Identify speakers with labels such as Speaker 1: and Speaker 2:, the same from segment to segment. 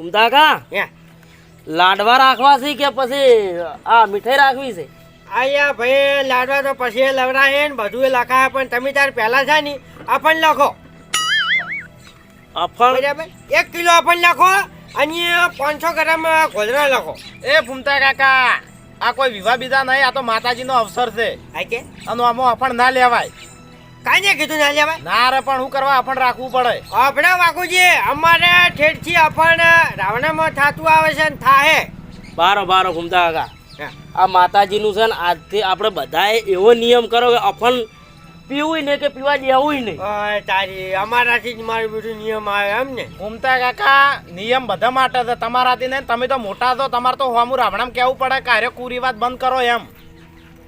Speaker 1: ઉમદા કા?
Speaker 2: હે.
Speaker 1: લાડવા રાખવા છે કે પછી આ મીઠાઈ રાખવી છે?
Speaker 2: આયા ભાઈ લાડવા તો પછી લવડાય ને બધું એ લખાય પણ તમે તાર પહેલા છે ને અફણ લખો.
Speaker 1: અફણ?
Speaker 2: બરાબર? એક કિલો આપણ લખો અને પાંચસો ગ્રામ ગોધરા લખો.
Speaker 3: એ ફૂમતા કાકા આ કોઈ વિવાહ બીજા નહીં આ તો માતાજીનો અવસર છે.
Speaker 2: આ કે?
Speaker 3: અને આમાં અફણ ના લેવાય.
Speaker 2: કાંઈ કીધું ના લેવાય?
Speaker 3: ના રે પણ શું કરવા અફણ રાખવું પડે.
Speaker 2: આપણે બાકુજી અમારે ઠેઠથી આપણ રાવણામાં થાતું આવે છે ને થાહે.
Speaker 1: બારો બારો ઘૂમતા કાકા.
Speaker 2: હા.
Speaker 1: આ માતાજીનું છે ને આજથી આપણે બધાએ એવો નિયમ કરો કે અફણ પીવું ને કે પીવા દેવું નહીં.
Speaker 2: ઓય તારી અમારાથી જ મારું બધું નિયમ આવે એમ ને?
Speaker 3: ઘૂમતા કાકા નિયમ બધા માટે છે. તમારાથી ને તમે તો મોટા છો તમારે તો હોમું રાવણામ કેવું પડે કાર્ય અરે કુરી વાત બંધ કરો એમ.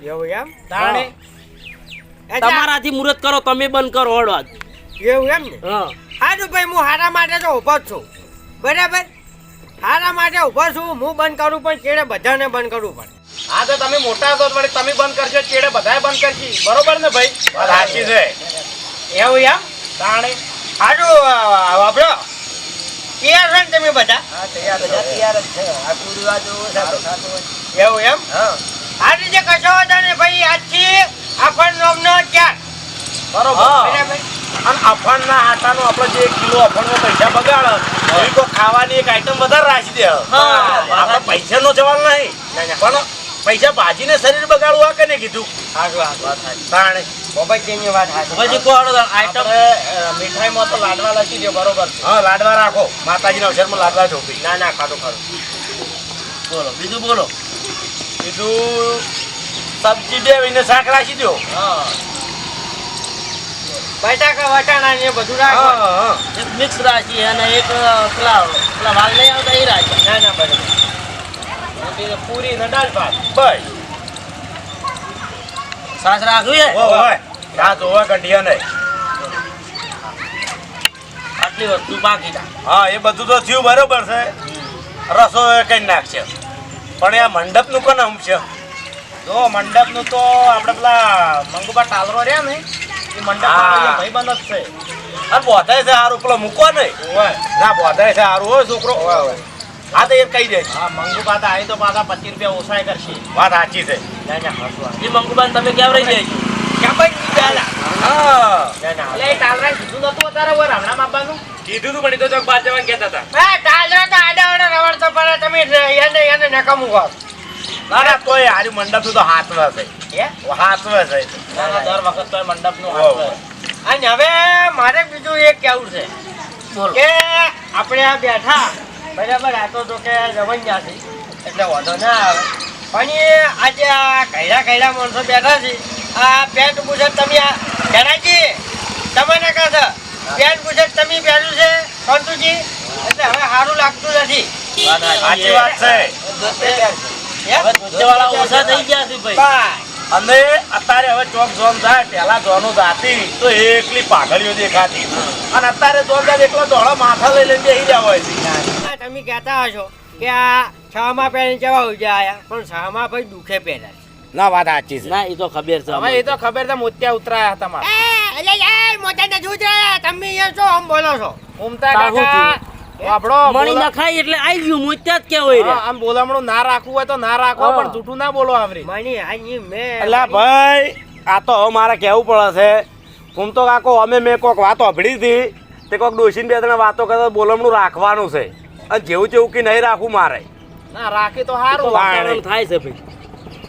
Speaker 2: એવું એમ?
Speaker 3: તાણે
Speaker 1: તમારાથી મુહૂર્ત કરો તમે બંધ કરો હળવા
Speaker 2: એવું એમ ને?
Speaker 1: હા.
Speaker 2: તો ભાઈ હું હારા માટે તો ઊભો જ છું. બરાબર? હારા માટે ઊભો છું હું બંધ કરું પણ ચેડે બધાને બંધ કરવું પડે?
Speaker 3: હા તો તમે મોટા છો પણ વળી તમે બંધ કરશો ચેડે બધાએ બંધ કરશી. બરોબર ને ભાઈ? સાચી છે.
Speaker 2: એવું એમ?
Speaker 3: તાણે.
Speaker 2: હાજુ વાપરો. તૈયાર છે ને તમે બધા?
Speaker 3: હા તૈયાર તૈયાર જ છે. આ
Speaker 2: એવું એમ?
Speaker 3: હા.
Speaker 2: આ રીતે કશો નહીં ભાઈ આજથી આપણ નોમનો ચાર
Speaker 3: બરોબર? અને અફણના આટાનો આપણે જે કિલો અફણનો પૈસા બગાડે એવી તો ખાવાની એક આઈટમ વધારે રાખી દે. આપણે પૈસા નો જવાબ નહીં. પણ પૈસા ભાજીને શરીર બગાડવું આ કને કીધું? તાણે.
Speaker 2: બાબાજીની વાત
Speaker 1: કોણ આઈટમ
Speaker 3: મીઠાઈમાં તો લાડવા લખી દો બરોબર? હા લાડવા રાખો. માતાજીના અવસરમાં લાડવા ઢોકી
Speaker 2: ના ના ખાતો ખાધું
Speaker 1: બોલો બીજું બોલો.
Speaker 3: બીજું સબ્જી દેવીને શાક રાખી દો
Speaker 2: બટાકા વટાણા ને બધું રાખો.
Speaker 3: હા હા.
Speaker 1: એક મિક્સ રાશિ અને એક પેલા પેલા વાલ નહીં આવતા એ રાશિ
Speaker 2: ના ના બરાબર.
Speaker 3: પૂરી ને દાળ ભાત. બસ.
Speaker 1: સાસ રાખવી
Speaker 3: ઓ હોય રાત હોવા કઢિયા નહીં
Speaker 1: આટલી વસ્તુ બાકી
Speaker 3: હા એ બધું તો થયું બરોબર છે. રસો કઈ નાખશે? પણ આ મંડપનું કોને આમ છે? જો મંડપનું તો આપણે પેલા મંગુબા ટાલરો રહ્યા ને એ મંડપ ભાઈ બંધ જ છે. અરે બોધાય છે સારું પેલો મૂકો નહીં ના બોધાય છે સારું હોય છોકરો. હા તો એ કહી દે. હા મંગુબા તો આવી તો પાછા પચીસ રૂપિયા ઓછાય કરશે. વાત સાચી છે.
Speaker 1: એ મંગુબાન તમે કેમ રહી જાય
Speaker 3: ક્યાં ભાઈ? ચાલા. હા.
Speaker 2: એટલે એ ટાલરા કીધું નતું અત્યારે ઓય રામણામ આપવાનું.
Speaker 3: કીધું તું પણ એ તો ચોક બાર જવાનું કહેતા હતા.
Speaker 2: હા ટાલરા તો આડા આડા રવડતો પડે તમે એને એને નકામું કહો
Speaker 3: ના ના તોય હારી મંડપનું તો હાથમાં છે
Speaker 2: હે?
Speaker 3: હાથ
Speaker 1: ના, ના, દર વખત તો મંડપનું
Speaker 3: હોવ,
Speaker 1: હાથ હોય.
Speaker 2: અને હવે મારે બીજું એક કેવું છે
Speaker 1: બોલો.
Speaker 2: કે આપણે આ બેઠા બરાબર આ તો જો કે રવૈયા છે એટલે વાંધો ના આવે. પણ એ આજે આ કૈડા કૈડા માણસો બેઠા છે આ પેન્ટ બુશર્ટ તમે આ જણાજી તમને કહે છે પેન્ટ બુશર્ટ તમે પહેર્યું છે સંતુજી? એટલે હવે સારું લાગતું નથી.
Speaker 1: સાચી
Speaker 3: સાચી વાત છે.
Speaker 1: છે.
Speaker 3: અને અત્યારે હવે ચોક ઝોન થાય પેલા ઝોનો જાતી તો એકલી પાઘડીઓ દેખાતી. અને અત્યારે ઝોન જાય એકલો ધોળો માથા લઈ લઈને બેસી રહ્યા હોય છે.
Speaker 2: તમે કહેતા હશો કે આ છમાં પહેરીને જવા ઉજા આવ્યા પણ છમાં ભાઈ દુખે પહેર્યા
Speaker 3: ના વાત સાચી
Speaker 1: ના એ તો ખબર છે
Speaker 3: હવે એ તો ખબર છે મોતિયા ઉતરાયા તમારે.
Speaker 2: એ અલે એ મોટા નથી ઉતર્યા. તમે અહીંયા શું આમ બોલો છો?
Speaker 3: ઉમતા કાકા આપણો
Speaker 1: મણી નખાય એટલે આઈ ગયું મોતિયા જ કેવાય
Speaker 3: રે આમ બોલામણું ના રાખવું હોય તો ના રાખો પણ જૂઠું ના બોલો આવરી.
Speaker 2: માની આઈ મેં
Speaker 3: એટલે ભાઈ આ તો હવે મારે કહેવું પડે છે. હું તો કાકો અમે મેં કોઈક વાત અભળી હતી. તે કોઈક ડોસીને બે ત્રણ વાતો કરતા બોલમણું રાખવાનું છે. અને જેવું જેવું કે નહીં રાખવું મારે. ના રાખી તો સારું
Speaker 1: થાય છે ભાઈ.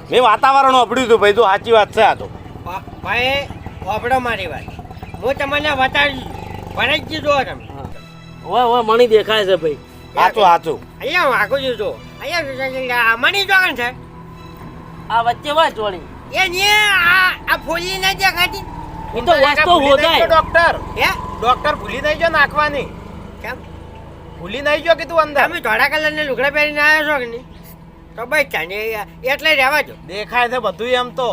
Speaker 3: મેં વાતાવરણ સાંભળ્યું હતું ભાઈ તો સાચી વાત છે આ તો.
Speaker 2: ભાઈ વાપડો મારી વાત. હું તમને બતાવી ભરતજી જુઓ તમે.
Speaker 1: ઓય ઓય મણી દેખાય છે ભાઈ.
Speaker 3: સાચું સાચું.
Speaker 2: અહીંયા વાગું છું તો અહીંયા મણી જોગન છે?
Speaker 1: આ વચ્ચે હોય જોડી
Speaker 2: એ ને આ આ ફોલી નથી દેખાતી.
Speaker 1: એ તો વસ્તુ હોદાય.
Speaker 3: ડોક્ટર
Speaker 2: હે?
Speaker 3: ડોક્ટર ભૂલી નહીં જો નાખવાની.
Speaker 2: કેમ?
Speaker 3: ભૂલી નહીં જો કીધું અંદર.
Speaker 2: તમે ધોળા કલરના લુગડા પહેરીને આવ્યા છો કે નહીં? તો બસ ચાને એટલે રહેવા દો.
Speaker 3: દેખાય છે બધું એમ તો.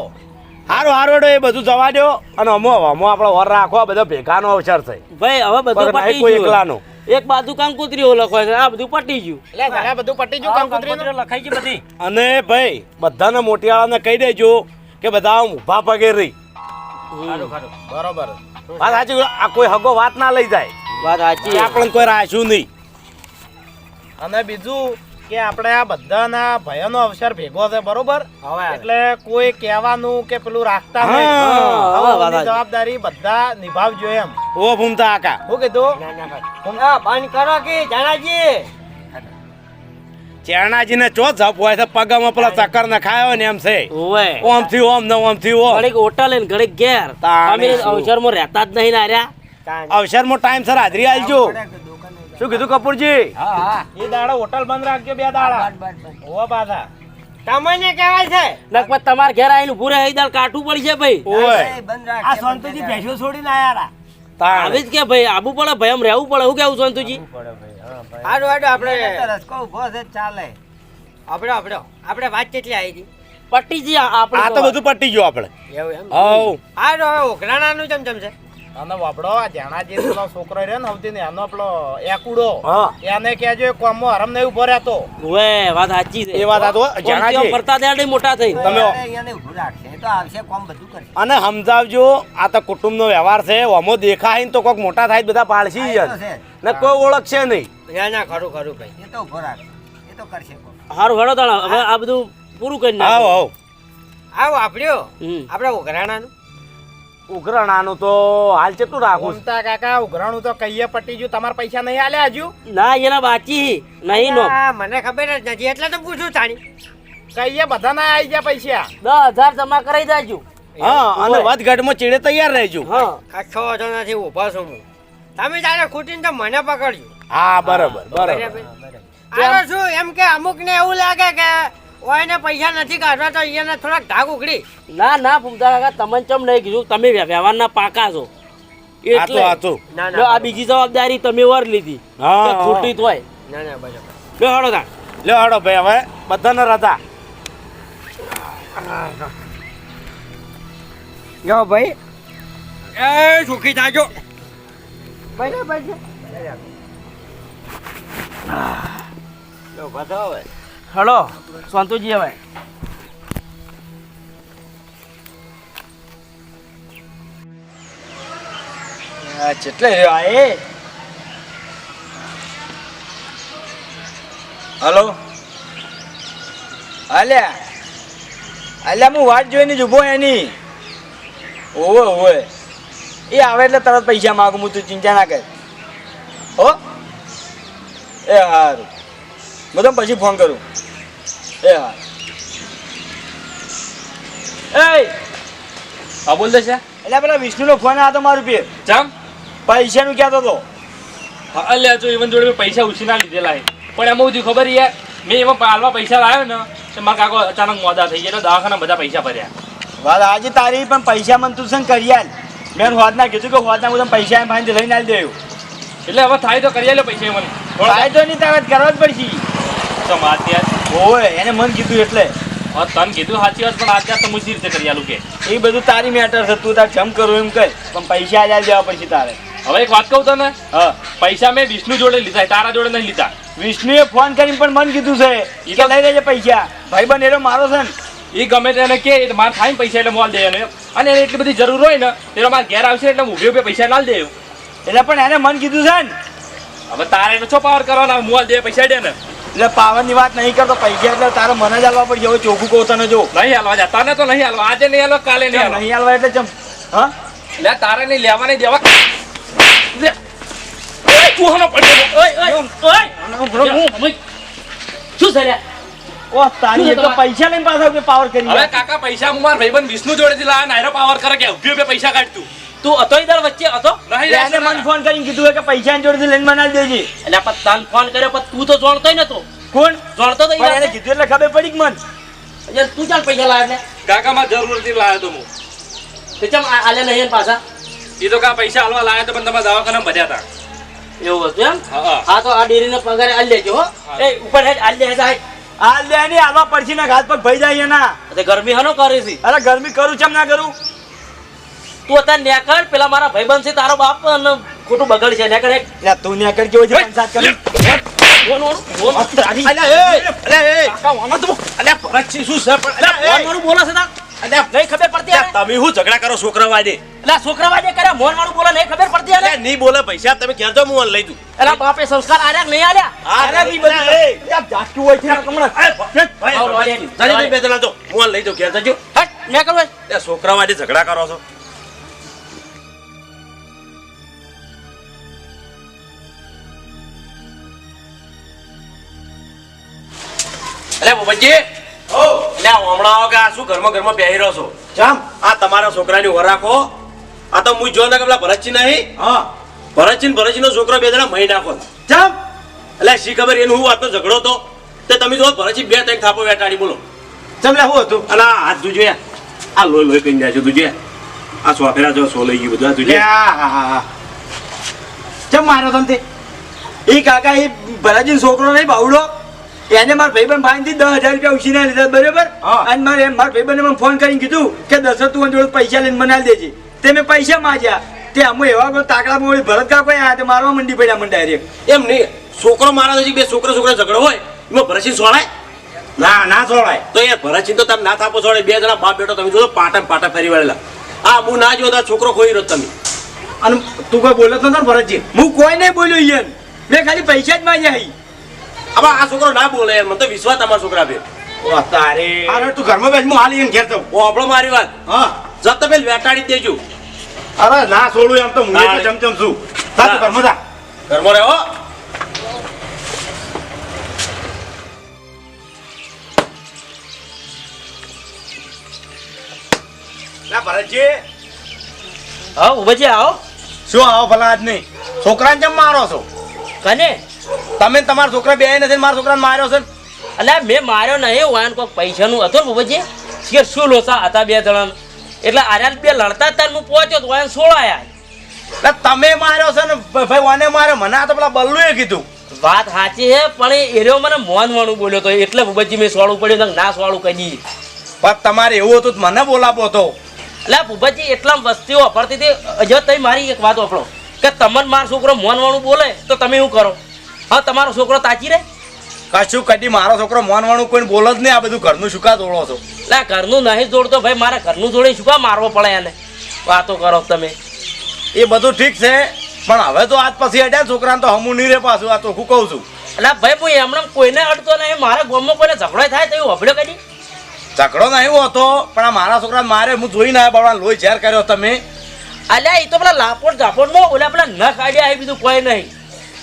Speaker 3: હારો હારું એ બધું જવા દો. અને અમો અમો આપણો વર રાખો આ બધા ભેગાનો અવસર છે.
Speaker 1: ભાઈ હવે બધું પટી ગયું.
Speaker 3: એકલાનો.
Speaker 1: એક બાજુ કંકુત્રીઓ લખવાય છે આ બધું પટી ગયું.
Speaker 3: એટલે આ બધું પટી ગયું કંકુત્રીઓ
Speaker 1: લખાઈ ગઈ બધી.
Speaker 3: અને ભાઈ બધાને મોટિયાળાને કહી દેજો કે બધા ઊભા પગે રહી. બરોબર. વાત સાચી આ કોઈ હગો વાત ના લઈ જાય.
Speaker 1: વાત સાચી.
Speaker 3: આપણને કોઈ રાખ્યું નહીં. અને બીજું કે આપણે આ બધાના ભયનો અવસર ભેગો છે બરોબર?
Speaker 2: હવે
Speaker 3: એટલે કોઈ કહેવાનું કે પેલું રાખતા નહીં. જવાબદારી બધા નિભાવજો એમ. ઓ ભૂમતા આકા. શું કીધું?
Speaker 2: ના ના બંધ કરો કે જાણાજી
Speaker 3: ચેરણાજી ને ચો જપ હોય છે પગમાં પેલા ચક્કર ને ખાયો ને એમ છે.
Speaker 1: ઓમથી
Speaker 3: ઓમ ને ઓમથી ઓમ
Speaker 1: ઘડીક હોટલ ને ઘડીક ઘેર. અમે
Speaker 3: શું?
Speaker 1: રહેતા જ નહીં નાર્યા
Speaker 2: કાંઈ.
Speaker 3: અવસરમાં ટાઈમ સર હાજરી આલજો. શું કીધું કપૂરજી?
Speaker 2: હા હા.
Speaker 3: એ દાડા હોટલ બંધ રાખજો બે દાડા. ઓ પાછા.
Speaker 2: તમને કહેવાય છે.
Speaker 1: લગભગ તમાર ઘેર આવીને પૂરે હઈ કાટું પડી પડશે ભાઈ.
Speaker 3: ઓય.
Speaker 2: આ સંતુજી ભેંસો છોડીને આયા.
Speaker 1: આવી જ કે ભાઈ આબુ પડે ભાઈ આમ રહેવું પડે. હું કેવું સંતુજી
Speaker 2: હાડો હાડો આપણે રસકો ઊભો છે ચાલે. આપણે આપણે આપણે વાત કેટલી આવી હતી?
Speaker 1: પટ્ટી જી આપણે
Speaker 3: આ તો બધું પટ્ટી ગયું આપણે.
Speaker 2: એવું એમ?
Speaker 3: હવ.
Speaker 2: ચમ ચમ છે.
Speaker 3: અને વાપડો જાણા જે પેલો છોકરો રહ્યો ને સૌથી ને એનો પેલો એકુડો
Speaker 1: હા.
Speaker 3: એને કહેજો એ કોમો હરમ નહીં ઊભો રહેતો.
Speaker 1: ઓવે વાત સાચી છે.
Speaker 3: એ વાત આ તો.
Speaker 1: ફરતા ત્યાં મોટા થઈ.
Speaker 3: તમે
Speaker 2: એને ઊભો રાખશે તો આવશે કોમ બધું કરશે.
Speaker 3: અને સમજાવજો આ તો કુટુંબનો વ્યવહાર છે ઓમો દેખાય ને તો કોઈક મોટા થાય બધા પાળસી જ. ને કોઈ ઓળખશે નહીં.
Speaker 2: ના ના ખરું ખરું ભાઈ. એ તો ઊભો રાખશે એ તો કરશે
Speaker 1: સારું હેડો તાણ હવે આ બધું પૂરું કરી
Speaker 3: આવો
Speaker 1: નાખો.
Speaker 3: આવો
Speaker 2: આવો આપણ્યો
Speaker 1: હમ.
Speaker 2: આપણે ઉઘરાણાનું
Speaker 3: ઉઘરાણાનું તો હાલ કેટલું રાખું કાકા ઉઘરાણું તો કહીએ પટી ગયું. તમારા પૈસા નહીં આલ્યા હજુ?
Speaker 1: ના એના બાકી નહીં નો.
Speaker 2: મને ખબર જ નથી. એટલે તો પૂછું તાણી.
Speaker 3: કહીએ બધા ના આવી ગયા પૈસા.
Speaker 1: દસ હજાર જમા કરાઈ દેજો.
Speaker 3: હા અને. વધઘટમાં ચીડે તૈયાર રહેજો.
Speaker 1: હા.
Speaker 2: કચ્છો વાંધો નથી ઊભા છું હું. તમે તારે ખૂટીને તો મને પકડજો.
Speaker 3: હા બરાબર બરાબર.
Speaker 2: આનો શું? એમ કે અમુક ને એવું લાગે કે ઓયને પૈસા નથી કાઢવા તો એને થોડાક ધાક ઉઘડી.
Speaker 1: ના ના ફૂમતા કાકા તમને ચમ નહીં કીધું? તમે વ્ય- વ્યવહારના પાકા છો.
Speaker 3: એટલે તો આ તો
Speaker 1: આ બીજી જવાબદારી તમે વર લીધી.
Speaker 3: હા,
Speaker 1: ખોટી તો હોય.
Speaker 2: ના ના બરાબર.
Speaker 1: લે
Speaker 3: હાડો હાડો ભાઈ હવે બધાને રજા.
Speaker 2: યો ભાઈ. એ સુખી થાજો. બરાબર છે જો બધા
Speaker 1: હળો સંતુજી હવે.
Speaker 4: ચેટલે રહ્યો એ? હલો? અલ્યા અલ્યા હું વાટ જોઈને જ ઊભો એની. ઓવે ઓવે. એ આવે એટલે તરત પૈસા માગું, હું તું ચિંતા ના કર. હો? એ સારું હું તમને પછી ફોન કરું. એ. હા એ.
Speaker 5: હા બોલ દે છે.
Speaker 4: એટલે પેલા વિષ્ણુનો ફોન આવ્યો મારું પે
Speaker 5: ચમ?
Speaker 4: પૈસાનું કહેતો હતો
Speaker 5: હા અલ્યા જો ઈવન જોડે પૈસા ઉછીના લીધેલા છે. પણ એમાં બધી ખબર યાર મેં એમાં પાલમાં પૈસા લાવ્યો ને તો મારા કાકો અચાનક મોદા થઈ ગયા દવાખાના બધા પૈસા ભર્યા.
Speaker 4: વાત આજે તારી પણ પૈસા મને તું છે કરી આલ. મેં હોદના કીધું કે હોદના હું પૈસા એમ ફાઈન લઈને આલી દેવું.
Speaker 5: એટલે હવે થાય તો કરી લે પૈસા મને. થોડા
Speaker 4: તો નહીં તારે કરવા જ પડશે.
Speaker 5: તો માત ત્યાં
Speaker 4: ઓય એને મન કીધું એટલે.
Speaker 5: તને કીધું સાચી વાત પણ આજે તો હું છે રીતે કરી આલું કે.
Speaker 4: એ બધું તારી મેટર છે તું તાર જમ કરું એમ કર પણ પૈસા આજે દેવા પડશે તારે.
Speaker 5: હવે એક વાત કહું તને?
Speaker 4: હા.
Speaker 5: પૈસા મેં વિષ્ણુ જોડે લીધા તારા જોડે નહીં લીધા.
Speaker 4: વિષ્ણુએ ફોન કરીને પણ મન કીધું છે એ તો લઈ લેજે પૈસા. ભાઈ બન એનો મારો છે ને.
Speaker 5: એ ગમે તેને કે મારે થાય ને પૈસા એટલે મોલ દે એને અને એને એટલી બધી જરૂર હોય ને તેનો મારે ઘેર આવશે એટલે હું ઊભી ઊભી પૈસા લાલ દે
Speaker 4: એટલે પણ એને મન કીધું છે ને.
Speaker 5: હવે તારે એનો છો પાવર કરવાના? મોલ દે પૈસા દે ને.
Speaker 4: એટલે પાવરની વાત નહીં કરતો પૈસા એટલે તારે મને જ આલવા પડશે. હવે ચોખ્ખું કહું તને જો.
Speaker 5: નહીં હાલવા જા. તને તો નહીં હાલવા. આજે નહીં હાલવા કાલે નહીં
Speaker 4: નહીં આલવા એટલે જમ હા?
Speaker 5: લે તારે નહીં લેવા નહીં દેવા તું હનો પડ્યો. ઓય, ઓય, ઓય. ઓય.
Speaker 1: શું છે લ્યા?
Speaker 4: ઓ તારી એક તો પૈસા લઈને પાછા પાવર કરી
Speaker 5: હવે કાકા પૈસા હું મારા ભાઈબંધ વિષ્ણુ જોડેથી લાવ્યા નાયરો પાવર કરે કે ઊભી ઊભી પૈસા કાઢ તું.
Speaker 1: તું હતો ઈ વચ્ચે હતો
Speaker 5: નહીં
Speaker 4: એને
Speaker 5: લે,
Speaker 4: મને ફોન કરીને કીધું કે પૈસા જોડેથી લઈને મને દેજે.
Speaker 1: એટલે પણ તાન ફોન કર્યો પણ તું તો જાણતો નતો.
Speaker 4: કોણ?
Speaker 1: જાણતો તો
Speaker 4: એને કીધું એટલે ખબર પડી મન.
Speaker 1: એટલે તું ચાલ પૈસા લાવ એટલે
Speaker 5: કાકા માં જરૂર નથી લાવ્યો તો હું.
Speaker 1: તે ચમ આલે નહીં પાછા.
Speaker 5: એ તો કા પૈસા હાલવા લાવ્યા તો પણ તમે દવાખાના ભર્યા હતા
Speaker 1: એવું હતું એમ?
Speaker 5: હા,
Speaker 1: તો આ ડેરીનો પગાર આલી લેજો હો. એ ઉપર હેડ આલી લે સાહેબ
Speaker 4: આ લે ની આવા પડશે ના ઘાત પર ભઈ જાય એના.
Speaker 1: ગરમી હનો કરે છે.
Speaker 4: અરે ગરમી કરું ચમ ના કરું?
Speaker 1: તું અત્યારે નેકળ પેલા મારા ભાઈબંધ છે તારો બાપ અને ખોટું બગડ છે. નેકળ
Speaker 4: એટલે તું નેકળ કેવો છે પંચાયત કરી?
Speaker 1: નહીં?
Speaker 6: તમે શું ઝઘડા
Speaker 1: એટલે મોન વાળું? બોલે નહીં ખબર પડતી?
Speaker 6: અલ્યા, નહીં બોલે પૈસા તમે ક્યાં હું લઈ દઉં
Speaker 1: એલા બાપે સંસ્કાર આર્યા નહીં આર્યા?
Speaker 6: આર્યા
Speaker 4: અરે બી બધું.
Speaker 6: એ.
Speaker 4: જાતું હોય છે હમણાં.
Speaker 6: ભાઈ,
Speaker 1: આવો,
Speaker 6: ભાઈ,
Speaker 1: આવો,
Speaker 6: જજો
Speaker 1: આવો.
Speaker 6: તમે બે જણા તો હું લઈ જાઉં ક્યાં જજો.
Speaker 1: હટ મેં કહ્યું
Speaker 6: એ છોકરા વાડે ઝઘડા કરો છો? અરે ભૂપતજી એટલે હમણાં આવો કે આ શું ઘરમાં ઘરમાં બેહી રહ્યો છો?
Speaker 4: જામ.
Speaker 6: આ તમારા છોકરાની વર રાખો. આ તો હું જો ને કે પેલા ભરતજી નહીં.
Speaker 4: હા.
Speaker 6: ભરતજી ભરતજી નો છોકરો બે જણા મહી નાખો.
Speaker 4: જામ.
Speaker 6: એટલે શી ખબર એનું હું વાતનો ઝઘડો હતો? તે તમે જો ભરતજી બે ત્રણ થાપો વેટાડી બોલો.
Speaker 4: ચમલા શું હતું?
Speaker 6: અને આ હાથ જોજો આ લોહી લોહી કઈ જાય છે તુજે આ સોફેરા જો સો લઈ ગયું બધું તુજે
Speaker 4: હા, હા, હા. ચમ મારો તને એ કાકા એ ભરતજી છોકરો નહીં બાવડો એને મારા ભાઈબંધ ભાઈથી દસ હજાર રૂપિયા ઉછીના લીધા બરાબર. અને મારે એમ મારા ભાઈબંધે મને ફોન કરીને કીધું કે દસ તું જોડે પૈસા લઈને બનાવી દેજે. તે મેં પૈસા માંગ્યા. તે અમે એવા કોઈ તાકડામાં મોડી ભરત કાકો આ તે મારવા મંડી પડ્યા મને ડાયરેક્ટ
Speaker 6: એમ નહીં છોકરો મારા હજી બે છોકરા છોકરા ઝઘડો હોય એમાં ભરતસિંહ સોળાય?
Speaker 4: ના ના સોળાય.
Speaker 6: તો યાર ભરતસિંહ તો તમે ના થાપો સોળે બે જણા બાપ બેટો તમે જોજો પાટા પાટા ફરી વળેલા. આ હું ના જોતા છોકરો ખોઈ રહ્યો તમે.
Speaker 4: અને તું કોઈ બોલતો નતો ભરતજી? હું કોઈ નહીં બોલ્યો ઈયન. મેં ખાલી પૈસા જ માંગ્યા હી.
Speaker 6: હવે આ છોકરો ના બોલે. યાર મને તો વિશ્વાસ તમારા છોકરા પે
Speaker 4: ઓ તારે.
Speaker 7: અરે તું ઘરમાં બેસ હું હાલી એને ઘેર જાઉં.
Speaker 6: ઓ આપણો મારી વાત.
Speaker 7: હા.
Speaker 6: જત તમે વેટાડી જ દેજો.
Speaker 7: અરે ના છોડું એમ તો હું. તો ચમચમ છું. જા તું ઘરમાં જા.
Speaker 6: ઘરમાં રહો.
Speaker 7: ના ભરતજી.
Speaker 1: હા ઉભજી આવો.
Speaker 7: શું આવો ભલા આજ નહીં? છોકરાને જેમ મારો છો?
Speaker 1: કને?
Speaker 7: તમે તમારા છોકરા બે નથી મારા છોકરાને માર્યો છે?
Speaker 1: અલ્યા મેં માર્યો નહીં વાન કોઈ પૈસાનું હતું ને કે શું લોસા હતા બે જણા એટલે આર્યા બે લડતા હતા હું પહોંચ્યો તો વાન સોળાયા
Speaker 7: એટલે તમે માર્યો છે ને? ભાઈ વાને માર્યો? મને આ તો પેલા બલ્લુએ કીધું.
Speaker 1: વાત સાચી છે પણ એ રહ્યો મને મોન વાણું બોલ્યો તો. એટલે ભૂપતજી મેં સોળું પડ્યું ને ના સોળું કહી દઈએ
Speaker 7: પણ તમારે એવું હતું તો મને બોલાવો તો.
Speaker 1: એટલે ભૂપતજી એટલા વસ્તીઓ વાપરતી હતી. જો તમે મારી એક વાત વાપરો. કે તમને મારો છોકરો મોન વાણું બોલે તો તમે શું કરો? હા તમારો છોકરો તાચી રહે
Speaker 7: કશું કદી મારો છોકરો મોન વાળું કોઈ બોલો જ નહીં આ બધું ઘરનું શું કા તોડો છો?
Speaker 1: ના ઘરનું નહીં જોડતો ભાઈ મારા ઘરનું જોડે શું કા મારવો પડે એને? વાતો કરો તમે.
Speaker 7: એ બધું ઠીક છે પણ હવે તો આજ પછી અડ્યા છોકરાને તો હમું નહીં રે પાછું આ તો હું કહું છું.
Speaker 1: એટલે ભાઈ ભાઈ એમને કોઈને અડતો નહીં મારા ગામમાં કોઈને ઝઘડો થાય તો એવું હબળ્યો કદી
Speaker 7: ઝઘડો નહીં હતો પણ આ મારા છોકરાને મારે હું જોઈને આવ્યા બાબા લોહી ઝેર કર્યો તમે.
Speaker 1: અલ્યા એ તો પેલા લાપોટ ઝાપોટમાં ઓલા પેલા ન કાઢ્યા એ બીજું કોઈ નહીં.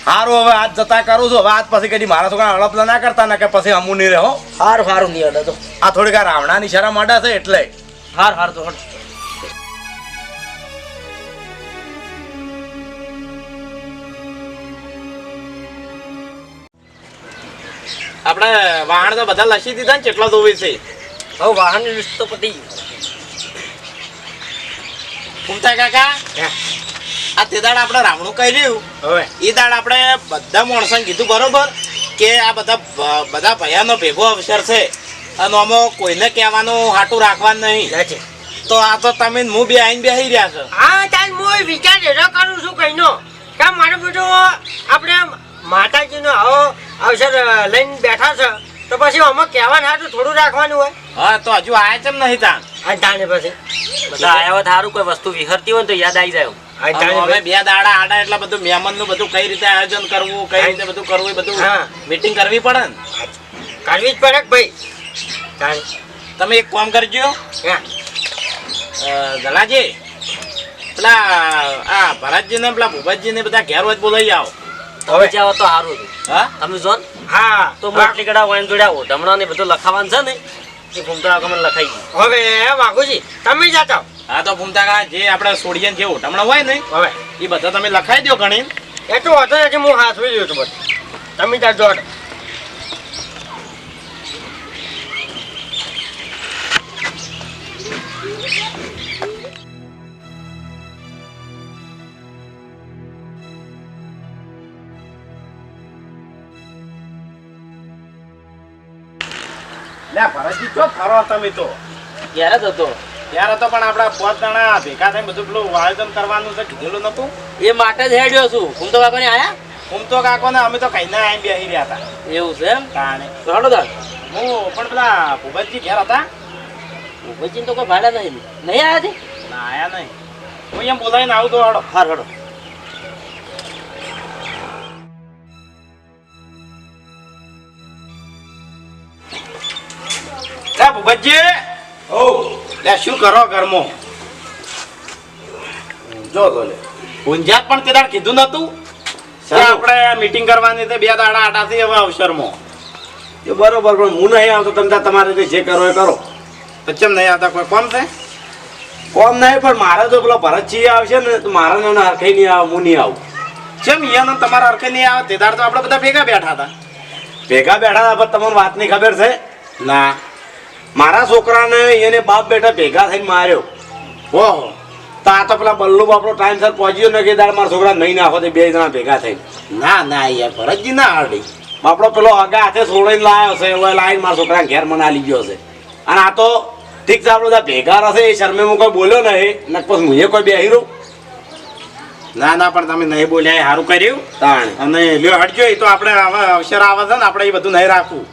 Speaker 7: સારું હવે આજ જતા કરું છું. હવે આજ પછી કદી મારા છોકરા હડપલા ના કરતા ને કે પછી અમુ નહીં રહો
Speaker 1: હાર હારું નહીં અડતો
Speaker 7: આ થોડીક આ રાવણાની શરમ અડા છે એટલે.
Speaker 1: હાર હાર તો
Speaker 7: આપણે વાહન તો બધા લસી દીધા ને કેટલા ધોવી છે?
Speaker 1: હવે વાહન લિસ્ટ તો પતી.
Speaker 7: ફૂમતા કાકા? આ તે દાડ આપણે રાવણું કહી રહ્યું.
Speaker 4: હવે.
Speaker 7: એ દાડ આપણે બધા માણસોને કીધું બરોબર કે આ બધા ભ- બધા ભયાનો ભેગો અવસર છે. અને આમાં કોઈને કહેવાનું હાટું રાખવાનું નહીં. તો આ તો તમે હું બે આવીને બેસી રહ્યા છો.
Speaker 2: હા તાર હું વિચાર એનો કરું છું કઈનો. કે મારે બધું આપણે માતાજીનો આવો અવસર લઈને બેઠા છે. તો પછી આમાં કહેવાનું હાટું થોડું રાખવાનું હોય.
Speaker 7: હા તો હજુ આયા છે નહીં તાન.
Speaker 2: આ તાને પછી.
Speaker 1: બધા આયા હોય સારું કોઈ વસ્તુ વિહરતી હોય તો યાદ આવી જાય.
Speaker 7: અમે. બે દાડા આડા એટલે બધું મહેમાનનું બધું કઈ રીતે આયોજન કરવું કઈ રીતે બધું કરવું એ બધું
Speaker 2: હા.
Speaker 7: મીટિંગ કરવી પડે ને?
Speaker 2: કરવી જ પડે ભાઈ?
Speaker 7: તમે એક કામ કરજો.
Speaker 2: હા.
Speaker 7: દલાજી પેલા આ ભરતજી ને પેલા ભૂપતજી ને બધા ઘેર તો બોલાવી આવો.
Speaker 1: હવે? જાવ તો સારું
Speaker 7: હા?
Speaker 1: તમે જો
Speaker 2: હા.
Speaker 1: તો માટલી કડા વાઈન જોડ્યા ઓઢમણા ને બધું લખાવાનું છે ને એ ઘૂમતા આગળ લખાઈ ગયું.
Speaker 2: હવે વાઘુજી તમે જાતા
Speaker 7: હા તો ભૂમતા કા જે આપણે સોડિયન જે ઓટમણા હોય ને
Speaker 2: હવે.
Speaker 7: એ બધા તમે લખાઈ દો ઘણી
Speaker 2: એ તો હતો કે હું હાથવી દઉં છું બધું. તમે ત્યાં જોડ.
Speaker 7: લે ભરતજી ચો ફરો તમે તો?
Speaker 1: ક્યારે જ હતો.
Speaker 7: ત્યારે તો પણ આપણા પાંચ જણા ભેગા થઈને બધું પેલું આયોજન કરવાનું છે કીધેલું નતું
Speaker 1: એ માટે જ હેડ્યો છું. હું તો કાકોને આયા?
Speaker 7: હું તો કાકો ને અમે તો કઈ ના આવીને બેસી રહ્યા હતા.
Speaker 1: એવું છે એમ? કારણે હાલો દાદ
Speaker 7: હું પણ પેલા ભૂપતજી ઘેર હતા.
Speaker 1: ભૂપતજી તો કોઈ ભાડા નહીં. નહીં આયા છે
Speaker 7: ના આયા નહીં. હું એમ બોલાવીને આવું તો હડો
Speaker 1: હાર હડો
Speaker 7: ભૂપતજી લે શું કરો ઘરમાં? જો તો લે ઊંઝા પણ તે દાડ કીધું નતું સર. આપણે મીટિંગ કરવાની તે બે દાડા આટાથી હવે અવસરમાં.
Speaker 3: એ બરોબર પણ હું નહીં આવતો તમે તમારે રીતે જે કરો એ કરો.
Speaker 7: તો ચમ નહીં આવતા? કોઈ કોમ છે
Speaker 3: કોમ નહીં પણ મારે તો પેલો ભરતજી આવશે ને તો મારા ને હરખાઈ નહીં આવે હું નહીં આવું.
Speaker 7: ચમ ઈયાનો તમારા હરખે નહીં આવે? તે દાડ તો આપણે બધા ભેગા બેઠા હતા.
Speaker 3: ભેગા બેઠા હતા પણ તમને વાતની ખબર છે?
Speaker 7: ના.
Speaker 3: મારા છોકરાને એને બાપ બેટા ભેગા થઈને માર્યો.
Speaker 7: ઓહો
Speaker 3: તો આ તો પેલા બલ્લુ બાપડો ટાઈમસર પહોંચ્યો ને કે દાડ મારા છોકરા નહીં નાખો તે બે જણા ભેગા થઈને.
Speaker 7: ના ના યાર ફરજી ના આવડી
Speaker 3: બાપડો પેલો આગા હાથે છોડીને લાવ્યો છે હવે લાવીને મારા છોકરાને ઘેર મને આલી ગયો છે. અને આ તો ઠીક છે આપણે બધા ભેગા રહેશે એ શરમે હું કોઈ બોલ્યો નહીં ને પછી હું એ કોઈ બેહી રહું.
Speaker 7: ના ના પણ તમે નહીં બોલ્યા એ સારું કર્યું.
Speaker 3: તાણે.
Speaker 7: અને લ્યો હટજો એ તો આપણે હવે અવસર આવે છે ને આપણે એ બધું નહીં રાખવું.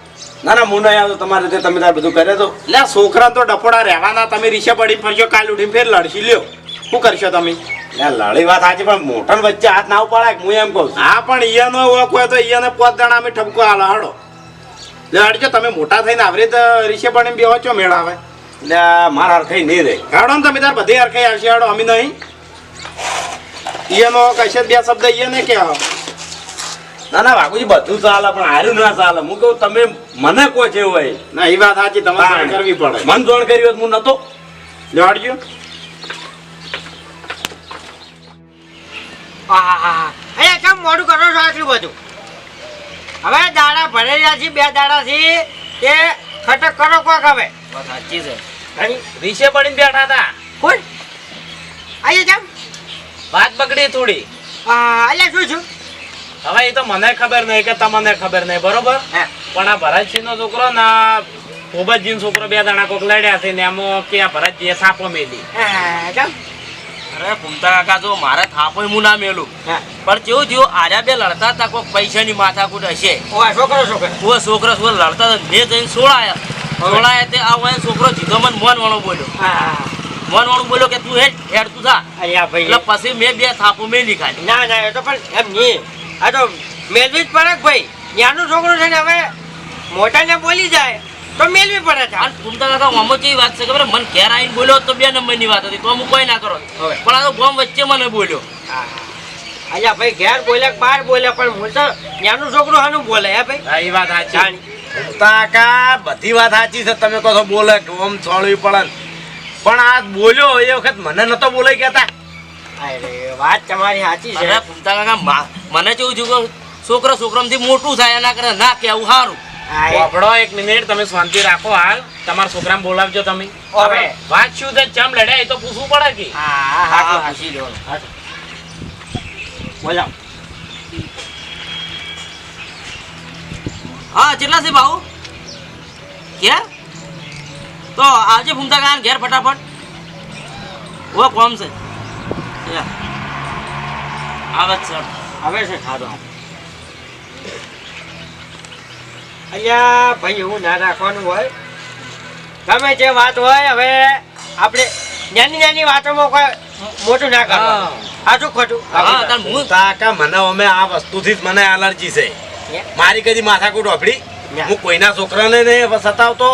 Speaker 3: ના ના મુના યાદ તમારે રીતે તમે તાર બધું કરે તો.
Speaker 7: લે છોકરા તો ડફોડા રહેવાના તમે રીશે પડી ફરશો કાલ ઉઠીને ફેર લડશી લ્યો. શું કરશો તમે?
Speaker 3: લે લડી વાત સાચી પણ મોટા વચ્ચે હાથ ના ઉપાડાય હું એમ કહું
Speaker 7: હા પણ ઈયાનો હોય તો ઈયાને પોત જણા અમે ઠપકો હાલો હાડો લે હટજો તમે મોટા થઈને આવરી તો રીશે પડીને બેહો છો
Speaker 3: મેળાવે લે મારા હરખાઈ નહીં રે.
Speaker 7: હાડો ને તમે તાર બધી હરખાઈ આવશે હાડો અમે નહીં. ઈયાનો કશે બે શબ્દ ઈયાને કે
Speaker 3: ના ના બાપુજી બધું ચાલે પણ હારું ના ચાલે. હું કહું તમે મને કહો છે હોય.
Speaker 7: ના એ વાત સાચી તમારે કરવી પડે.
Speaker 3: મન જોણ કર્યું હોત હું નતો.
Speaker 7: લે હટજો
Speaker 2: આહાહા. અહીંયા કેમ મોડું કરો છો આટલું બધું? હવે દાડા ભરેલા છે બે દાડા છે કે ખટક કરો કોક હવે.
Speaker 1: સાચી છે. રીસે પડીને બેઠા હતા.
Speaker 2: કોણ? અહીંયા કેમ?
Speaker 1: વાત બગડી થોડી.
Speaker 2: અલ્યા અહીંયા શું છું?
Speaker 7: હવે એ તો મને ખબર નહીં કે તમને ખબર નહીં બરોબર? પણ આ ભરતસિંહ નો છોકરો ના ભૂપતજી છોકરો બે જણા કોક લડ્યા છે ને એમાં કે આ ભરતજી સાપો મેલી.
Speaker 2: હા,
Speaker 1: અરે ભૂમતા કાકા જો મારે થાપો હું ના મેલું.
Speaker 2: હા.
Speaker 1: પણ જેવું થયું આર્યા બે લડતા હતા કોઈ પૈસાની માથાકૂટ હશે.
Speaker 2: છોકરો છોકરો
Speaker 1: છોકરો છોકરા લડતા હતા મેં જઈને સોળાયા. સોળાયા તે આ વાય છોકરો જીધો મને મન વાળો બોલ્યો.
Speaker 2: હા
Speaker 1: મોન વાળો બોલ્યો કે તું હેડ હેડ તું થા
Speaker 2: અહીંયા ભાઈ.
Speaker 1: એટલે પછી મેં બે થાપો મેલી ખાલી
Speaker 2: ના ના એ તો પણ એમ નહીં. આ તો મેલવી જ પડે ભાઈ? ત્યાંનું છોકરું છે ને હવે મોટાને બોલી જાય તો મેલવી પડે છે.
Speaker 1: અને ઘૂમતા કાકા આમાં કેવી વાત છે ખબર મને ઘેર આવીને બોલ્યો તો બે નંબરની વાત હતી તો હું કોઈ ના કરો.
Speaker 2: હવે.
Speaker 1: પણ આ તો ગોમ વચ્ચે મને બોલ્યો.
Speaker 2: અલ્યા ભાઈ ઘેર બોલ્યા કે બહાર બોલ્યા પણ હું તો ત્યાંનું છોકરું હાનું બોલે હે ભાઈ?
Speaker 7: એ વાત સાચી.
Speaker 3: કાકા બધી વાત સાચી છે. તમે કહો બોલે ગોમ છોડવી પડે પણ આ બોલ્યો એ વખત મને નતો બોલાઈ કહેતા.
Speaker 2: અરે વાત તમારી સાચી છે.
Speaker 1: અરે ઘૂમતા કાકા મને કેવું છું કે છોકરો છોકરામાંથી મોટું થાય એના કરે ના કેવું સારું.
Speaker 7: એક મિનિટ તમે શાંતિ રાખો હાલ. તમારા છોકરાને બોલાવજો તમે.
Speaker 2: હવે.
Speaker 7: વાત શું છે? ચમ લડ્યા એ તો પૂછવું પડે કે.
Speaker 2: હા હા
Speaker 1: પૂછી લેવાનું.
Speaker 2: બોલાવ.
Speaker 1: હા કેટલા છે ભાઉ ઘેર તો આવજે ફૂમતા કાકા ઘેર ફટાફટ. ઓ કોમ છે. યા. આવે સર
Speaker 2: હવે છે ખાધો. અહીંયા ભાઈ એવું ના રાખવાનું હોય. ગમે જે વાત હોય હવે આપણે નાની નાની વાતોમાં કોઈ મોટું ના કરો સાચું ખોટું?
Speaker 1: હા હું
Speaker 3: કાકા મને અમે આ વસ્તુથી જ મને એલર્જી છે. મારી કદી માથાકૂટ ઓફડી હું કોઈના છોકરાને નહીં સતાવતો.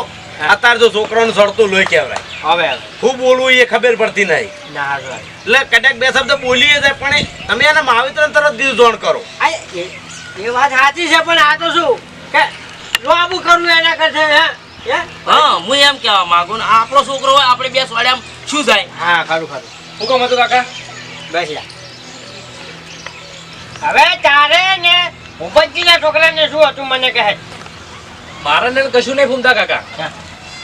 Speaker 3: અત્યારે જો છોકરાનું સડતું લોહી કહેવાય.
Speaker 2: હવે.
Speaker 3: હું બોલવું એ ખબર પડતી નહીં. એટલે કદાચ બે શબ્દ બોલીએ છે પણ તમે એને માવિત્રને તરત દિલ જોણ કરો.
Speaker 2: એ- એ વાત સાચી છે પણ આ તો શું? કે લોબુ કરવું એના કરશે હે? હે?
Speaker 1: હા હું એમ કહેવા માંગુ ને આપણો છોકરો હોય આપણે બે સોડ્યા શું થાય?
Speaker 2: હા ખરું ખરું.
Speaker 5: હું કહું હતું કાકા?
Speaker 2: બસ લા. હવે તારે ને ભૂપતજીના છોકરાને શું હતું મને કહે?
Speaker 5: મારા ને કશું નહીં ફૂમતા કાકા.
Speaker 2: હા.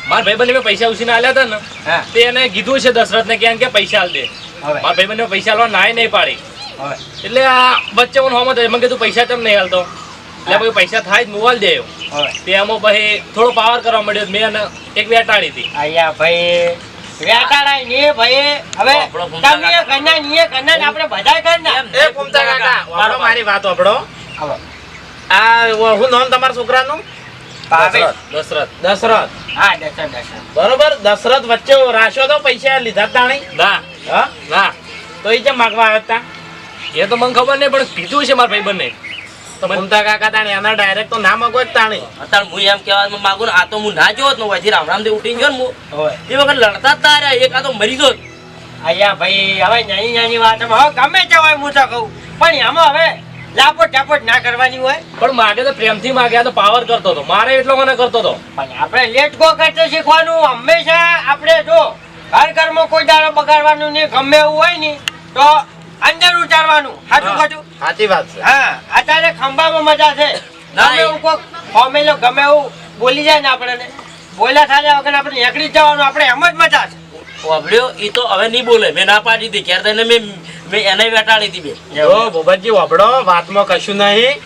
Speaker 5: મારા ભાઈબંધે મેં પૈસા ઉછીને આલ્યા હતા ને
Speaker 2: હા.
Speaker 5: તે એને કીધું છે દશરથ ને કે પૈસા આલ દે. મારા ભાઈબંધને પૈસા આલવા નાય નહીં પાડી. એટલે આ વચ્ચે હોમ મને કીધું પૈસા કેમ નહીં હાલતો એટલે પછી પૈસા થાય જ મોબાઈલ દે
Speaker 2: તે
Speaker 5: તેમાં પછી થોડો પાવર કરવા મળ્યો મેં એને એક વેટાડી હતી.
Speaker 2: અહીંયા ભાઈ. વેટાડાય ને ભાઈ. હવે તમે ને ને આપણે બધા
Speaker 7: એ કાકા મારી વાત આ હું નામ તમારા છોકરાનું.
Speaker 5: દશરથ
Speaker 7: દશરથ
Speaker 2: હા દર્શન દર્શન
Speaker 7: બરોબર દશરથ વચ્ચે રાશો તો પૈસા લીધા તાણી.
Speaker 5: ના.
Speaker 7: હા?
Speaker 5: ના.
Speaker 7: તો એ કેમ માગવા આવ્યા તા
Speaker 5: એ તો મને ખબર નહીં પણ કીધું છે મારા ભાઈ બંને
Speaker 7: મમતા કાકા તાણી એના ડાયરેક્ટ તો ના માગો જ તાણી.
Speaker 1: અત્યારે હું એમ કહેવા માંગુ ને આ તો હું ના જોત ને વયથી રામ રામ ઉઠી ગયો ને હું. એ વખત લડતા જ તાર્યા એક આ તો મરી ગયો.
Speaker 2: અહીંયા ભાઈ હવે નાની નાની વાત હવે ગમે તે હોય હું તો કહું. પણ એમાં હવે લાપોટ ટાપોટ ના કરવાની હોય.
Speaker 5: પણ માગે તો પ્રેમથી માગ્યા તો પાવર કરતો હતો. મારે એટલો મને કરતો હતો.
Speaker 2: પણ આપણે લેટ ગો કરતો શીખવાનું. હંમેશા આપણે જો ઘર ઘરમાં કોઈ દાડો બગાડવાનું નહીં. ગમે એવું હોય ને તો અંદર ઉતારવાનું. સાચું
Speaker 7: ખાચું
Speaker 2: ખોટું?
Speaker 7: સાચી વાત છે.
Speaker 2: હા અત્યારે ખંભામાં મજા છે.
Speaker 1: ના,
Speaker 2: ગમે એવું કોક ફોમેલો ગમે એવું બોલી જાય ને આપણને. બોલ્યા થાય વગર આપણે નીકળી જવાનું. આપણે એમ જ મજા છે.
Speaker 1: વાપર્યો એ તો હવે નહીં બોલે. મેં ના પાડી હતી ક્યારે મેં મેં એને વેટાડી હતી બે.
Speaker 7: જો વાપડો વાતમાં કશું નહીં.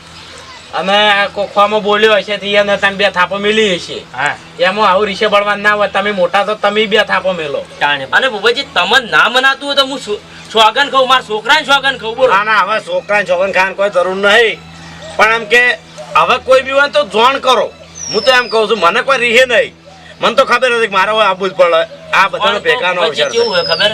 Speaker 7: અને આ કોખવામાં બોલ્યો હશે થી અને તમે બે થાપો મિલી હશે.
Speaker 2: હા.
Speaker 7: એમાં આવું રીશે બળવાન ના હોય તમે મોટા તો તમે બે થાપો મેલો.
Speaker 1: અને ભૂપતજી તમને ના મનાતું હોય તો હું સ્વાગન સોગન ખાઉં મારા છોકરાને સ્વાગન ખાઉં બોલો.
Speaker 7: ના ના હવે છોકરાને છોકરા ખાન કોઈ જરૂર નહીં. પણ એમ કે હવે કોઈ બી હોય તો જોણ કરો. હું તો એમ કહું છું મને કોઈ રીહે નહીં. મને તો ખબર હતી કે મારે આવવું જ પડે આ બધાનો ભેગાનો
Speaker 1: કેવું હોય ખબર?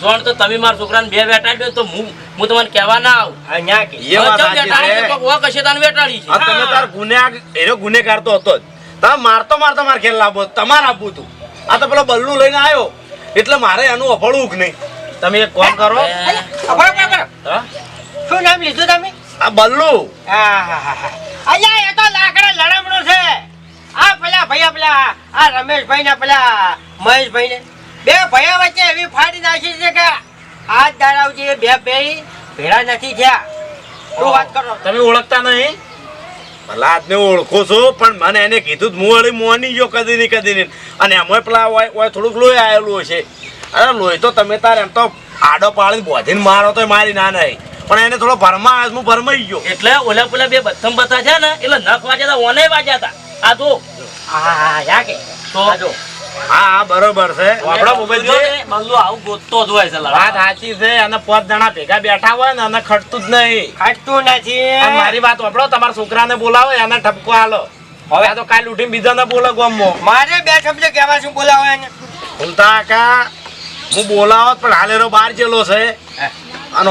Speaker 1: જોણ તો તમે મારા છોકરાને બે વેટાડ્યો તો હું હું તમને કહેવા ના આવું.
Speaker 2: અહીંયા કે.
Speaker 7: એ વાત સાચી છે.
Speaker 1: ઓ કશે તાને વેટાડી છે.
Speaker 7: આ તમે તાર ગુનેગાર એનો ગુનેગાર તો હતો જ. તમે મારતો મારતો માર ખેલ લાવો. તમાર આપું તું આ તો પેલો બલ્લુ લઈને આવ્યો. એટલે મારે એનું અફળવું કે નહીં. તમે એક કોમ કરો?
Speaker 2: શું નામ લીધું તમે?
Speaker 7: આ બલ્લુ.
Speaker 2: હા, હા, હા, હા. અહીંયા એ તો લાકડા લડામણો છે. આ પેલા ભાઈ પેલા આ રમેશભાઈ ને પેલા મહેશભાઈ ને. બે ભૈયા વચ્ચે એવી ફાડી નાખી છે કે આ દાડાવજી બે ભાઈ ભેળા નથી થયા. શું વાત કરો?
Speaker 7: તમે ઓળખતા નહીં? ભલા આદમી ઓળખો છો પણ મને એને કીધું જ હું વળી મોની ગયો કદી નહીં કદી નહીં અને એમાં પેલા હોય હોય થોડુંક લોહી આવેલું હશે. અરે લોહી તો તમે તાર એમ તો આડો પાડીને બોધીને મારો તો મારી ના નહીં પણ એને થોડો ભરમા આવ્યો હું ભરમાઈ ગયો.
Speaker 1: એટલે ઓલા પેલા બે બથમ બતા છે ને એટલે નખ વાજ્યા હતા ઓને વાગ્યા હતા આ તો
Speaker 2: હા હા યા કે.
Speaker 1: તો?
Speaker 2: આ જો.
Speaker 7: હા હા બરોબર છે. આપડો મોબાઈલ
Speaker 1: બંગલો આવું ગોતતો જ હોય છે
Speaker 7: વાત સાચી છે અને પાંચ જણા ભેગા બેઠા હોય ને અને ખટતું જ નહીં.
Speaker 2: ખાટતું નથી.
Speaker 7: મારી વાત વાપરો તમારા છોકરાને બોલાવો એને ઠપકો આલો. હવે? આ તો કાલ ઉઠીને બીજાને બોલે ગામમાં
Speaker 2: મારે બે શબ્દ કહેવા શું બોલાવો એને
Speaker 7: ભૂલતા કા? હું બોલાવત પણ હાલેરો બાર ચેલો છે. અને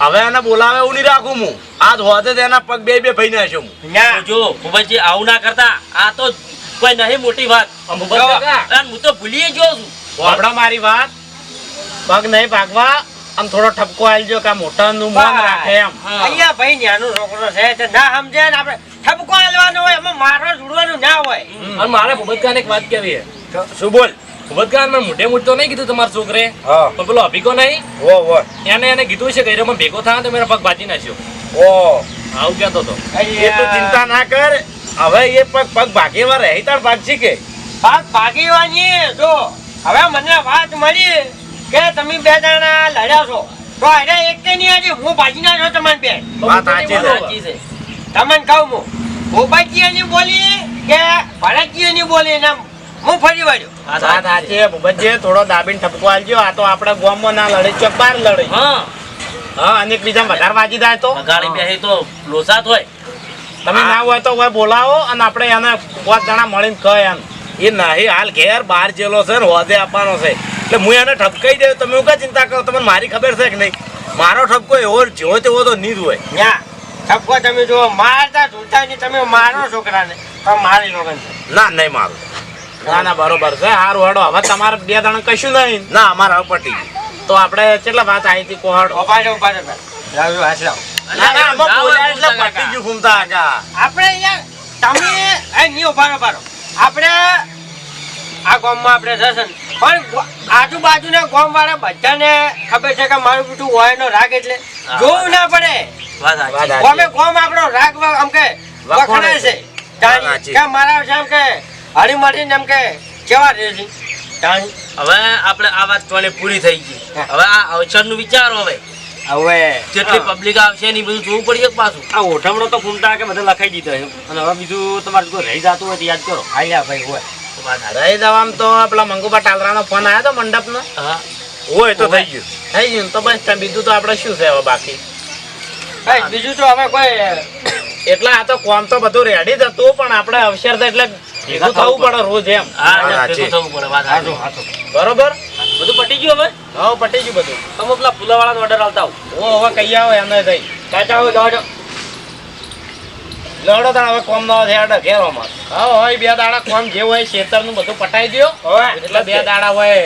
Speaker 7: હવે એને બોલાવે એવું નહીં રાખું હું. આજ હોતે જ એના પગ બે બે ભાઈ નાખ્યો હું.
Speaker 2: ના.
Speaker 1: જો ખુબજી આવું ના કરતા. આ તો કોઈ નહીં મોટી વાત. હું તો ભૂલી ગયો છું.
Speaker 7: મારી વાત. પગ નહીં ભાગવા આમ થોડો ઠપકો આલજો કે મોટા નું મન રાખે એમ.
Speaker 2: અહીંયા ભાઈ ન્યાનો છોકરો છે તે ના સમજે ને આપણે ઠપકો આલવાનો હોય એમાં મારો જોડવાનું ના હોય.
Speaker 5: અને મારે ભૂપતકાને એક વાત કહેવી છે.
Speaker 7: શું બોલ?
Speaker 5: ભૂપતકાન મને મોઢે મોઢ તો નહીં કીધું તમારા છોકરે.
Speaker 7: હા.
Speaker 5: પણ પેલો અભિકો નહીં?
Speaker 7: ઓ ઓ
Speaker 5: એને એને કીધું છે કે એમાં ભેગો થાય તો મેરા પગ ભાજી નાખ્યો.
Speaker 7: ઓ
Speaker 5: આવું કહેતો તો.
Speaker 7: એ તો ચિંતા ના કર. હવે એ પગ પગ ભાગેવા રહી તાર ભાગશી કે.
Speaker 2: ભાગી વાની જો. હવે મને વાત મળી કે તમે બે જણા લડ્યા છો. તો અરે એક કે નહીં આજે હું ભાજી ના છો તમારે બે
Speaker 7: વાત સાચી છે.
Speaker 1: સાચી
Speaker 2: તમને કહું હું. ગોપાજી એની બોલી કે ભરતજી એની બોલી ને હું ફરી વળ્યો.
Speaker 1: આ
Speaker 7: વાત સાચી છે. ભૂપતજી થોડો દાબીને ઠપકો આલજો આ તો આપણે ગામમાં ના લડે ચોક બાર લડે
Speaker 1: હા.
Speaker 7: હા અને એકબીજા વધારે વાજી જાય તો?
Speaker 1: ગાડી બેહી તો લોસાત હોય.
Speaker 7: તમે ના હોય તો હોય બોલાવો અને આપણે એને પાંચ જણા મળીને કહે એમ. એ નહીં હાલ ઘેર બહાર જેલો છે ને હોદે આપવાનો છે. એટલે હું એને ઠપકાઈ દઉં તમે હું કઈ ચિંતા કરો તમને મારી ખબર છે કે નહીં? મારો ઠપકો એવો જેવો તેવો તો નહીં જ હોય.
Speaker 2: ન્યા ઠપકો તમે જો મારતા જોતા નહીં તમે મારો છોકરાને પણ મારી છોકરાને
Speaker 7: ના નહીં મારું. ના ના બરોબર છે સારું હેડો. હવે તમારે બે જણા કશું નહીં. ના અમારે હવે પટી તો આપણે કેટલા વાત આવી હતી કોહડ?
Speaker 2: ઊભા રહો, ઊભા રહો. લાવો, હાથ લાવો.
Speaker 7: ના ના
Speaker 1: ના,
Speaker 2: આપણે યાર તમે એ નહીં ઊભા રહો, ઊભા રહો. આપણે આ ગામમાં આપણે જશે ને. પણ આજુબાજુના ગામ વાળા બધાને ખબર છે કે મારું બેટું હોય નો રાગ એટલે. જોવું ના પડે. ગામે ગામ આપણો રાગ આમ કે વખણાય છે.
Speaker 7: છે.
Speaker 2: તાણી
Speaker 7: સાચી.
Speaker 2: કે મારા છે એમ કે હળી મળીને એમ કે કેવા રહે છે?
Speaker 1: હવે આપણે આ વાત કોને પૂરી થઈ ગઈ. હવે આ અવસરનું વિચારો હવે.
Speaker 2: હવે
Speaker 1: જેટલી પબ્લિક આવશે ને બધું જોવું પડશે પાછું?
Speaker 8: આ ઓઠમણો તો ફૂમતા કે બધા લખાઈ દીધો છે. અને હવે બીજું તમારે જો રહી જતું હોય તો યાદ કરો.
Speaker 2: હાલ્યા ભાઈ હોય.
Speaker 7: રહી જવામાં તો પેલા મંગુબા ટાલરાનો ફોન આવ્યો તો મંડપનો?
Speaker 1: હા.
Speaker 7: હોય તો થઈ ગયું. થઈ ગયું તો બસ ત્યાં બીજું તો આપણે શું છે હવે બાકી?
Speaker 2: ભાઈ બીજું તો હવે કોઈ
Speaker 7: એટલે આ તો કોમ તો બધું રેડી જ હતું પણ આપણે અવસર તો એટલે
Speaker 3: ભેગું થવું પડે રોજ એમ.
Speaker 5: હા. ભેગું થવું પડે
Speaker 3: બરોબર?
Speaker 5: બધું પટી ગયું હવે?
Speaker 3: હા પટી ગયું બધું.
Speaker 5: તમે પેલા ફુલાવાળાનો ઓર્ડર આવતા
Speaker 3: હો હવે કઈ આવો એમને થઈ
Speaker 2: કાચા હોય દોડો.
Speaker 3: લડો તાણ હવે કોમ ના થયા ઘેર અમાર. હા હોય બે દાડા કોમ જે હોય ખેતરનું બધું પટાઈ દ્યો. એટલે બે દાડા હોય.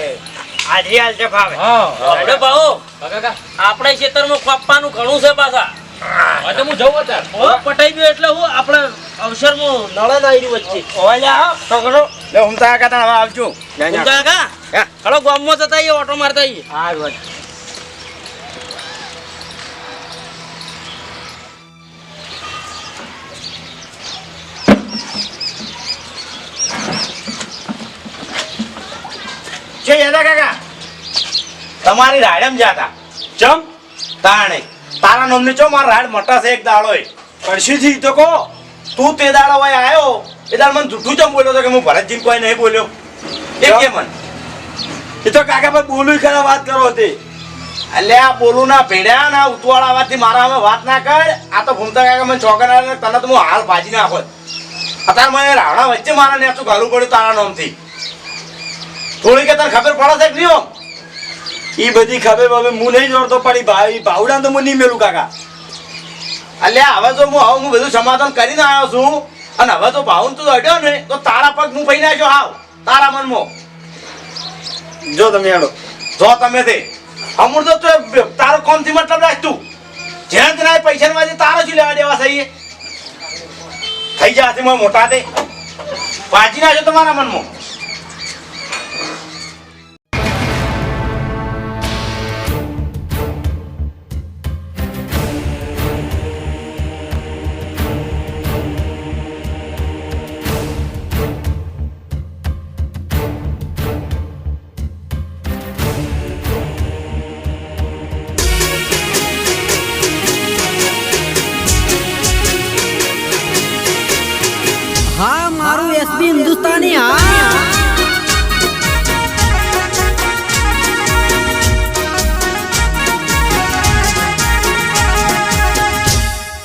Speaker 2: આજે હાલ છે ભાવે
Speaker 3: હા.
Speaker 1: આપણે ભાવો આપણે ખેતરમાં ખોપવાનું ઘણું છે પાછા.
Speaker 5: તો હું જઉં અત્યારે.
Speaker 1: ઓ પટાઈ ગયો એટલે હું આપણે અવસરમાં નળે ના આવી વચ્ચે
Speaker 2: ઓલા છોકરો
Speaker 3: લે હું તા કાકા હવે આવજો.
Speaker 1: ઊંધા કા? હળો ગામમાં જતા આવીએ ઓટો મારતા આવીએ
Speaker 2: હા રોજ
Speaker 3: છે યાદા કાકા. તમારી રાડેમ જાતા. ચમ? તાણે. તારા નામની ચો મારા રાડ મટા છે એક દાડો કણસીથી તો કહો. તું તે દાડો ભાઈ આયો, એ દાડ મને જૂઠું ચમ બોલ્યો હતો કે હું ભરતજી કોઈ નહીં બોલ્યો. એ કે મન. એ તો કાકા ભાઈ બોલું ખરા વાત કરો હતી એટલે આ બોલું ના ભેડ્યા ના ઉતવાળા વાતથી મારા અમે વાત ના કર. આ તો ભૂમતા કાકા મને ચોકન તને તો હું હાલ ભાજી નાખો અત્યારે મને રાવણા વચ્ચે મારા નેચું ઘાલું પડ્યું તારા નામથી. થોડી કે તને ખબર પડે છે કે નહીં
Speaker 4: ઈ બધી ખબર હવે હું નહીં જોડતો પડી ભાઈ ભાવડા તો હું નહીં મેલું, કાકા.
Speaker 3: અલ્યા, હવે તો હું હવે હું બધું સમાધાન કરીને આવ્યો છું. અને હવે તો ભાવન તું અડ્યો ને તો તારા પગ હું ફઈ નાખ્યો હાવ, તારા મનમાં.
Speaker 4: જો તમે હેડો.
Speaker 3: જો તમે તે. અમૂર તો તારો કોમથી મતલબ રાખ તું. જ્યાં તેના પૈસા માંથી તારો જ લેવા દેવા થઈ થઈ જશે મોટા તે. પાછી નાખ્યો તમારા મનમાં.